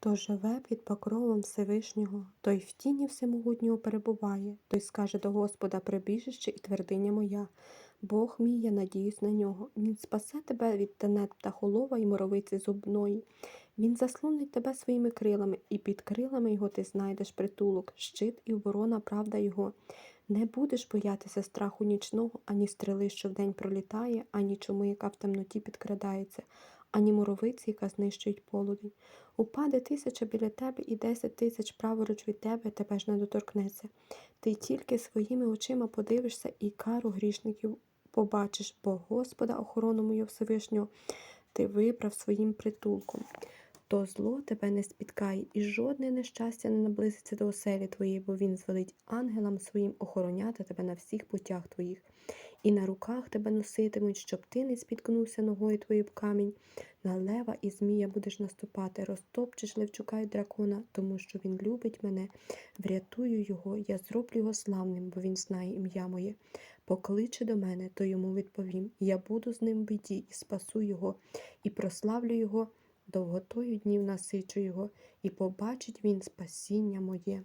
Хто живе під покровом Всевишнього, той в тіні всемогутнього перебуває, той скаже до Господа прибіжище і твердиня моя. Бог мій, я надіюсь на нього. Він спасе тебе від тенет птахолова і моровиці зубної. Він заслонить тебе своїми крилами, і під крилами його ти знайдеш притулок, щит і оборона, правда його. Не будеш боятися страху нічного, ані стріли, що вдень пролітає, ані чуми, яка в темноті підкрадається, ані муровиці, яка знищують полудень. Упаде тисяча біля тебе і десять тисяч праворуч від тебе, тебе ж не доторкнеться. Ти тільки своїми очима подивишся і кару грішників побачиш, бо Господа охорону мою Всевишнього ти вибрав своїм притулком. То зло тебе не спіткає, і жодне нещастя не наблизиться до оселі твоєї, бо він звелить ангелам своїм охороняти тебе на всіх путях твоїх, і на руках тебе носитимуть, щоб ти не спіткнувся ногою твоєю об камінь. На лева і змія будеш наступати, розтопчеш левчука й дракона, тому що він любить мене. Врятую його, я зроблю його славним, бо він знає ім'я моє. Покличе до мене, то йому відповім. Я буду з ним в біді і спасу його, і прославлю його, довготою днів насичу його, і побачить він спасіння моє.